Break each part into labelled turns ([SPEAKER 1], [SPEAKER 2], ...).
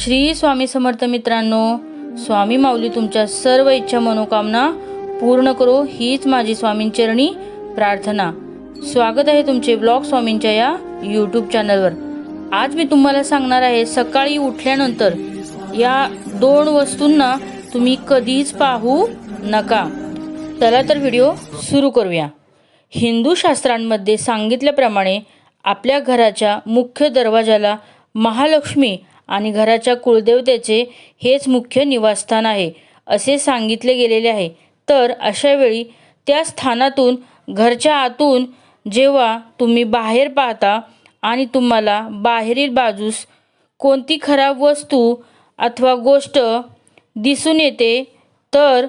[SPEAKER 1] श्री स्वामी समर्थ मित्रांनो स्वामी माऊली तुमच्या सर्व इच्छा मनोकामना पूर्ण करो हीच माझी स्वामींचरणी प्रार्थना. स्वागत आहे तुमचे ब्लॉग स्वामींच्या या यूट्यूब चॅनलवर आज मी तुम्हाला सांगणार आहे सकाळी उठल्यानंतर या दोन वस्तूंना तुम्ही कधीच पाहू नका. चला तर व्हिडिओ सुरू करूया. हिंदू शास्त्रांमध्ये सांगितल्याप्रमाणे आपल्या घराच्या मुख्य दरवाजाला महालक्ष्मी आणि घराच्या कुलदेवतेचे हेच मुख्य निवासस्थान आहे असे सांगितले गेलेले आहे. तर अशा वेळी त्या स्थानातून घरच्या आतून जेव्हा तुम्ही बाहेर पाहता आणि तुम्हाला बाहेरील बाजूस कोणती खराब वस्तू अथवा गोष्ट दिसून येते तर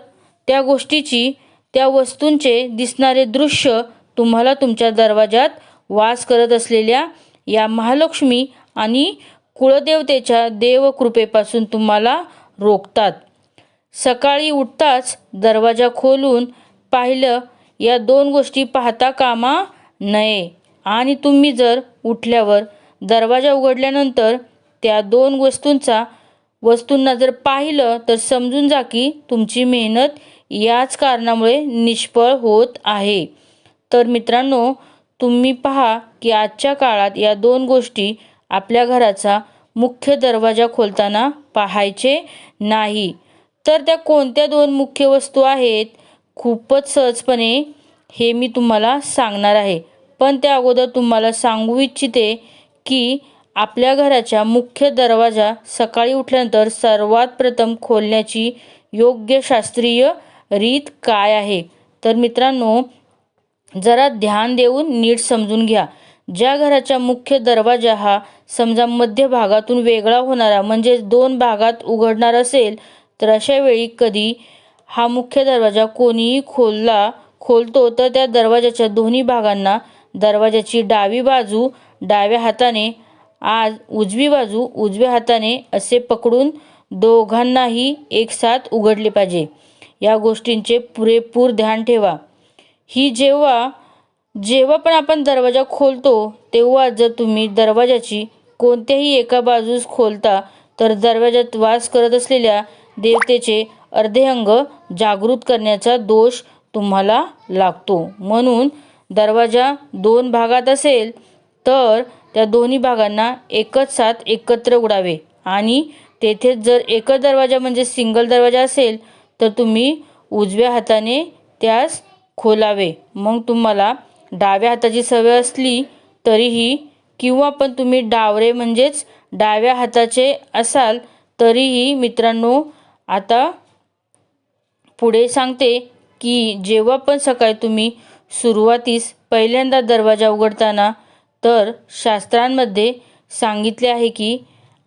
[SPEAKER 1] त्या गोष्टीची त्या वस्तूंचे दिसणारे दृश्य तुम्हाला तुमच्या दरवाजात वास करत असलेल्या या महालक्ष्मी आणि कुळदेवतेच्या देवकृपेपासून तुम्हाला रोखतात. सकाळी उठताच दरवाजा खोलून पाहिलं या दोन गोष्टी पाहता कामा नये. आणि तुम्ही जर उठल्यावर दरवाजा उघडल्यानंतर त्या दोन वस्तूंचा वस्तूंना जर पाहिलं तर समजून जा की तुमची मेहनत याच कारणामुळे निष्फळ होत आहे. तर मित्रांनो तुम्ही पहा की आजच्या काळात या दोन गोष्टी आपल्या घराचा मुख्य दरवाजा खोलताना पाहायचे नाही. तर त्या कोणत्या दोन मुख्य वस्तू आहेत? खूपच सहजपणे हे मी तुम्हाला सांगणार आहे. पण त्या अगोदर तुम्हाला सांगू इच्छिते की आपल्या घराच्या मुख्य दरवाजा सकाळी उठल्यानंतर सर्वात प्रथम खोलण्याची योग्य शास्त्रीय रीत काय आहे? तर मित्रांनो जरा ध्यान देऊन नीट समजून घ्या. ज्या घराच्या मुख्य दरवाजा हा समजा मध्य भागातून वेगळा होणारा म्हणजे दोन भागात उघडणार असेल तर अशा वेळी कधी हा मुख्य दरवाजा कोणीही खोलला खोलतो तर त्या दरवाजाच्या दोन्ही भागांना दरवाजाची डावी बाजू डाव्या हाताने आज उजवी बाजू उजव्या हाताने असे पकडून दोघांनाही एकसाथ उघडले पाहिजे. या गोष्टींचे पुरेपूर ध्यान ठेवा. ही जेव्हा जेव्हा पण आपण दरवाजा खोलतो तेव्हा जर तुम्ही दरवाजाची कोणत्याही एका बाजूस खोलता तर दरवाजात वास करत असलेल्या देवतेचे अर्धे अंग जागृत करण्याचा दोष तुम्हाला लागतो. म्हणून दरवाजा दोन भागात असेल तर त्या दोन्ही भागांना एकच साथ एकत्र उडावे. आणि तेथेच जर एकच दरवाजा म्हणजे सिंगल दरवाजा असेल तर तुम्ही उजव्या हाताने त्यास खोलावे. मग तुम्हाला डाव्या हाताची सवय असली तरीही किंवा पण तुम्ही डावरे म्हणजेच डाव्या हाताचे असाल तरीही मित्रांनो आता पुढे सांगते की जेव्हा पण सकाळी तुम्ही सुरुवातीस पहिल्यांदा दरवाजा उघडताना तर शास्त्रांमध्ये सांगितले आहे की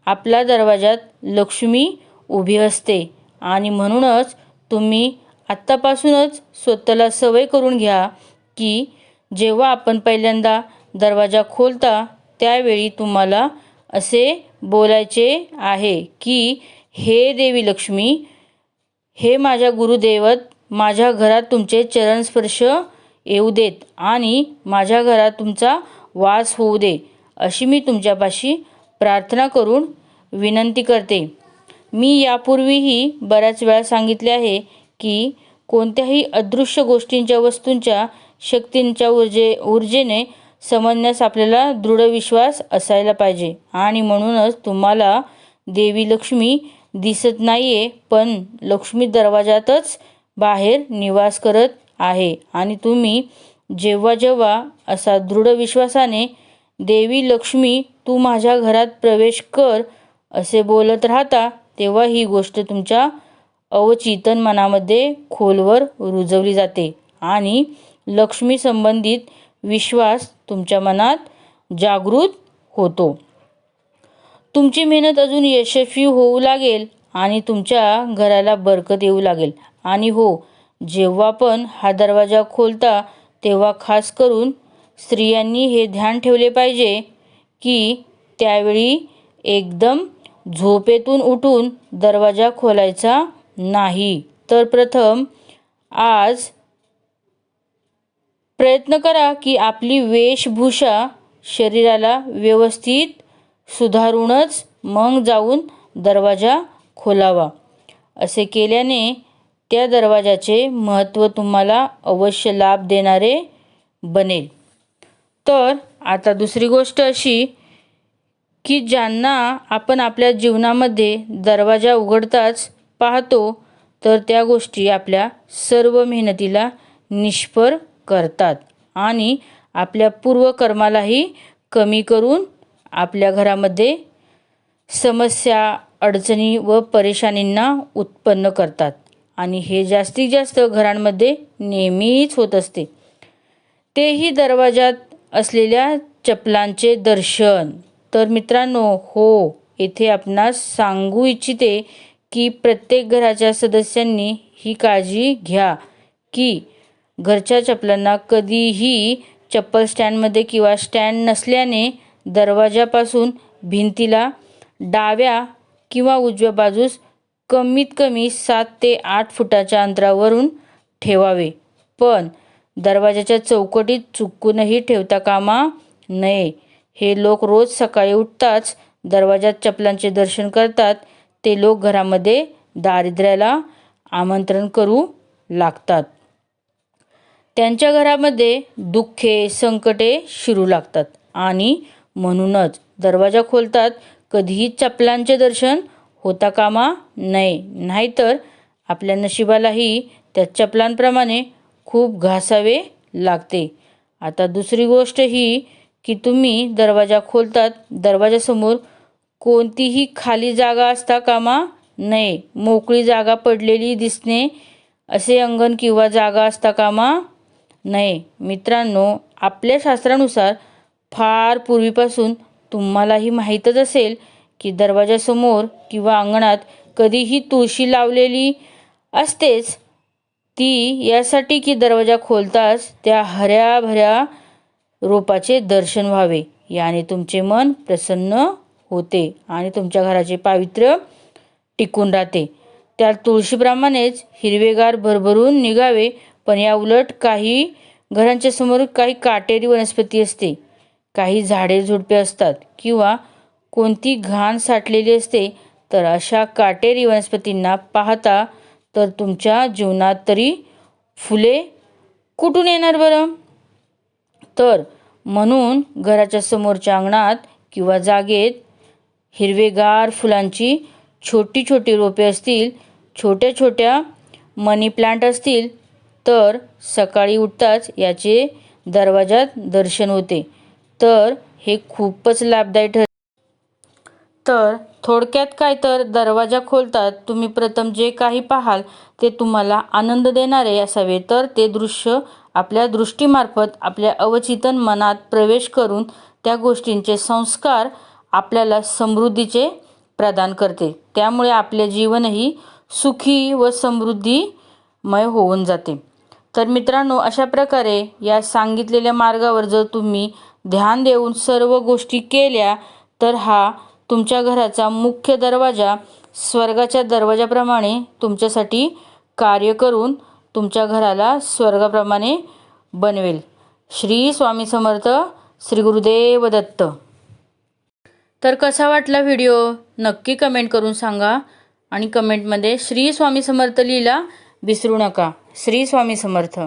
[SPEAKER 1] आपल्या दरवाजात लक्ष्मी उभी असते आणि म्हणूनच तुम्ही आत्तापासूनच स्वतःला सवय करून घ्या की जेव्हा आपण पहिल्यांदा दरवाजा खोलता त्यावेळी तुम्हाला असे बोलायचे आहे की हे देवी लक्ष्मी हे माझ्या गुरुदेवत माझ्या घरात तुमचे चरणस्पर्श येऊ देत आणि माझ्या घरात तुमचा वास होऊ दे अशी मी तुमच्यापाशी प्रार्थना करून विनंती करते. मी यापूर्वीही बऱ्याच वेळा सांगितले आहे की कोणत्याही अदृश्य गोष्टींच्या वस्तूंच्या शक्तींच्या ऊर्जे ऊर्जेने समजण्यास आपल्याला दृढ विश्वास असायला पाहिजे. आणि म्हणूनच तुम्हाला देवी लक्ष्मी दिसत नाही आहे पण लक्ष्मी दरवाजातच बाहेर निवास करत आहे. आणि तुम्ही जेव्हा जेव्हा असा दृढ विश्वासाने देवी लक्ष्मी तू माझ्या घरात प्रवेश कर असे बोलत राहता तेव्हा ही गोष्ट तुमच्या अवचेतन मनामध्ये खोलवर रुजवली जाते. आणि लक्ष्मी संबंधित विश्वास तुमच्या मनात जागृत होतो. तुमची मेहनत अजून यशस्वी होऊ लागेल आणि तुमच्या घराला बरकत येऊ लागेल. आणि हो जेव्हा पण हा दरवाजा खोलता तेव्हा खास करून स्त्रियांनी हे ध्यान ठेवले पाहिजे की त्यावेळी एकदम झोपेतून उठून दरवाजा खोलायचा नाही. तर प्रथम आज प्रयत्न करा की आपली वेशभूषा शरीराला व्यवस्थित सुधारूनच मग जाऊन दरवाजा खोलावा. असे केल्याने त्या दरवाजाचे महत्त्व तुम्हाला अवश्य लाभ देणारे बनेल. तर आता दुसरी गोष्ट अशी की ज्यांना आपण आपल्या जीवनामध्ये दरवाजा उघडताच पाहतो तर त्या गोष्टी आपल्या सर्व मेहनतीला निष्फळ करतात. आणि आपल्या पूर्वकर्मालाही कमी करून आपल्या घरामध्ये समस्या अडचणी व परेशानींना उत्पन्न करतात. आणि हे जास्तीत जास्त घरांमध्ये नेहमीच होत असते. तेही दरवाजात असलेल्या चपलांचे दर्शन. तर मित्रांनो हो येथे आपणास सांगू इच्छिते की प्रत्येक घराच्या सदस्यांनी ही काळजी घ्या की घरच्या चपलांना कधीही चप्पल स्टँडमध्ये किंवा स्टँड नसल्याने दरवाजापासून भिंतीला डाव्या किंवा उजव्या बाजूस कमीत कमी सात ते आठ फुटाच्या अंतरावरून ठेवावे. पण दरवाजाच्या चौकटीत चुकूनही ठेवता कामा नये. हे लोक रोज सकाळी उठताच दरवाजात चपलांचे दर्शन करतात. ते लोक घरामध्ये दारिद्र्याला आमंत्रण करू लागतात. त्यांच्या घरामध्ये दुःखे संकटे शिरू लागतात. आणि म्हणूनच दरवाजा खोलतात कधीही चपलांचे दर्शन होता कामा नये. नाहीतर आपल्या नशिबालाही त्या चपलांप्रमाणे खूप घासावे लागते. आता दुसरी गोष्ट ही की तुम्ही दरवाजा खोलतात दरवाजासमोर कोणतीही खाली जागा असता कामा नये. मोकळी जागा पडलेली दिसणे असे अंगण किंवा जागा असता कामा नाही मित्रांनो आपल्या शास्त्रानुसार फार पूर्वीपासून तुम्हालाही माहीतच असेल की दरवाजासमोर किंवा अंगणात कधीही तुळशी लावलेली असतेच ती यासाठी की दरवाजा खोलताच त्या हऱ्याभऱ्या रोपाचे दर्शन व्हावे याने तुमचे मन प्रसन्न होते आणि तुमच्या घराचे पावित्र्य टिकून राहते. त्या तुळशीप्रमाणेच हिरवेगार भरभरून निघावे पण या उलट काही घरांच्या समोर काही काटेरी वनस्पती असते. काही झाडे झुडपे असतात किंवा कोणती घाण साठलेली असते तर अशा काटेरी वनस्पतींना पाहता तर तुमच्या जीवनात तरी फुले कुठून येणार बरं? तर म्हणून घराच्या समोरच्या अंगणात किंवा जागेत हिरवेगार फुलांची छोटी छोटी रोपे असतील छोट्या छोट्या मनी प्लांट असतील तर सकाळी उठताच याचे दरवाजात दर्शन होते. तर हे खूपच लाभदायी ठर तर थोडक्यात काय तर दरवाजा खोलतात तुम्ही प्रथम जे काही पाहाल ते तुम्हाला आनंद देणारे असावे. तर ते दृश्य आपल्या दृष्टीमार्फत आपल्या अवचितन मनात प्रवेश करून त्या गोष्टींचे संस्कार आपल्याला समृद्धीचे प्रदान करते. त्यामुळे आपले जीवनही सुखी व समृद्धीमय होऊन जाते. तर मित्रांनो अशा प्रकारे या सांगितलेल्या मार्गावर जर तुम्ही ध्यान देऊन सर्व गोष्टी केल्या तर हा तुमच्या घराचा मुख्य दरवाजा स्वर्गाच्या दरवाजाप्रमाणे तुमच्यासाठी कार्य करून तुमच्या घराला स्वर्गाप्रमाणे बनवेल. श्री स्वामी समर्थ श्री गुरुदेव दत्त. तर कसा वाटला व्हिडिओ? नक्की कमेंट करून सांगा आणि कमेंटमध्ये श्री स्वामी समर्थ लिहिला विसरू नका. श्री स्वामी समर्थ.